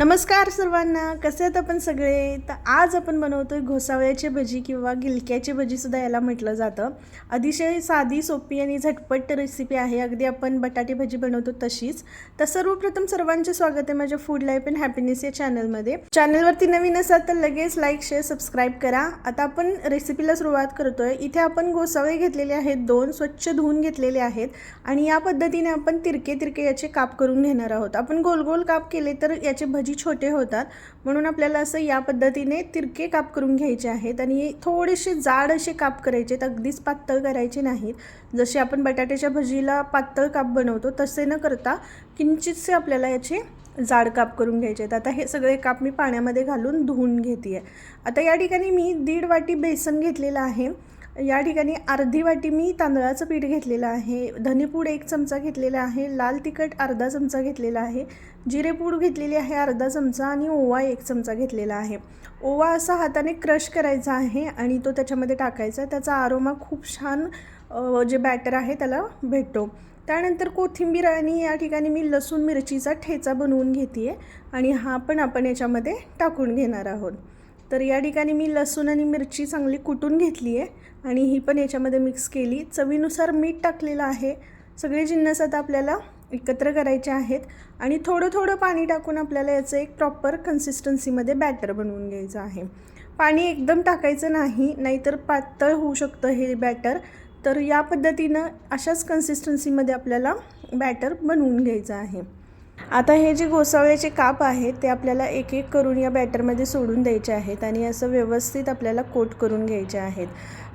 नमस्कार सर्वांना कसे आहेत आपण सगळे? तर आज आपण बनवतो आहे घोसावळ्याची भजी किंवा गिलक्याची भजीसुद्धा याला म्हटलं जातं. अतिशय साधी सोपी आणि झटपट रेसिपी आहे. अगदी आपण बटाटे भजी बनवतो तशीच. तर सर्वप्रथम सर्वांचे स्वागत आहे माझ्या फूड लाईफ अँड हॅपीनेस या चॅनलमध्ये चॅनलवरती नवीन असाल तर लगेच लाईक शेअर सबस्क्राईब करा. आता आपण रेसिपीला सुरुवात करतो आहे इथे आपण घोसावळे घेतलेले आहेत दोन स्वच्छ धुवून घेतलेले आहेत आणि या पद्धतीने आपण तिरके तिरके याचे काप करून घेणार आहोत. आपण गोल गोल काप केले तर याचे भजी छोटे होतात. म्हणून आपल्याला असं या पद्धतीने तिरके काप करून घ्यायचे आहेत आणि थोडेसे जाड असे काप करायचे आहेत. अगदीच पातळ करायचे नाहीत. जसे आपण बटाट्याच्या भजीला पातळ काप बनवतो तसे न करता किंचितसे आपल्याला याचे जाड काप करून घ्यायचे आहेत. आता हे सगळे काप मी पाण्यामध्ये घालून धुवून घेते आहे आता या ठिकाणी मी दीड वाटी बेसन घेतलेलं आहे. या ठिकाणी अर्धी वाटी मी तांदळाचं पीठ घेतलेलं आहे. धनेपूड एक चमचा घेतलेला आहे. लाल तिखट अर्धा चमचा घेतलेला आहे. जिरेपूड घेतलेली आहे अर्धा चमचा आणि ओवा एक चमचा घेतलेला आहे. ओवा असा हाताने क्रश करायचा आहे आणि तो त्याच्यामध्ये टाकायचा. त्याचा आरोमा खूप छान जे बॅटर आहे त्याला भेटतो. त्यानंतर कोथिंबीर आणि या ठिकाणी मी लसूण मिरचीचा ठेचा बनवून घेते आहे आणि हा पण आपण याच्यामध्ये टाकून घेणार आहोत. तर या ठिकाणी मी लसूण आणि मिरची चांगली कुटून घेतली आहे आणि ही पण याच्यामध्ये मिक्स केली. चवीनुसार मीठ टाकलेलं आहे. सगळे जिन्नस आता आपल्याला एकत्र करायचे आहेत आणि थोडं थोडं पाणी टाकून आपल्याला याचं एक प्रॉपर कन्सिस्टन्सीमध्ये बॅटर बनवून घ्यायचं आहे. पाणी एकदम टाकायचं नाही नाहीतर पातळ होऊ शकतं हे बॅटर तर या पद्धतीनं अशाच कन्सिस्टन्सीमध्ये आपल्याला बॅटर बनवून घ्यायचं आहे. आता हे जे घोसाळ्याचे काप आहेत ते आपल्याला एक एक करून या बॅटरमध्ये सोडून द्यायचे आहेत आणि असं व्यवस्थित आपल्याला कोट करून घ्यायचे आहेत.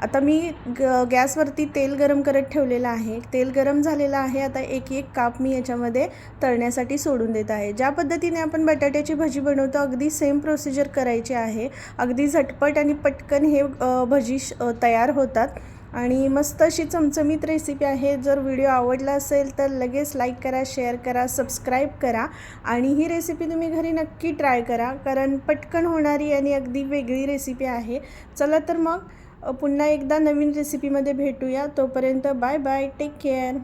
आता मी ग गॅसवरती तेल गरम करत ठेवलेलं आहे. तेल गरम झालेलं आहे आता एक एक काप मी याच्यामध्ये तळण्यासाठी सोडून देत आहे. ज्या पद्धतीने आपण बटाट्याची भजी बनवतो अगदी सेम प्रोसिजर करायची आहे. अगदी झटपट आणि पटकन हे भजी श- तयार होतात. आणि मस्त अशी चमचमीत रेसिपी आहे. जर व्हिडिओ आवडला असेल तर लगेच लाईक करा शेअर करा सबस्क्राईब करा आणि ही रेसिपी तुम्ही घरी नक्की ट्राय करा. कारण पटकन होणारी आणि अगदी वेगळी रेसिपी आहे. चला तर मग पुन्हा एकदा नवीन रेसिपीमध्ये भेटूया. तोपर्यंत बाय बाय टेक केअर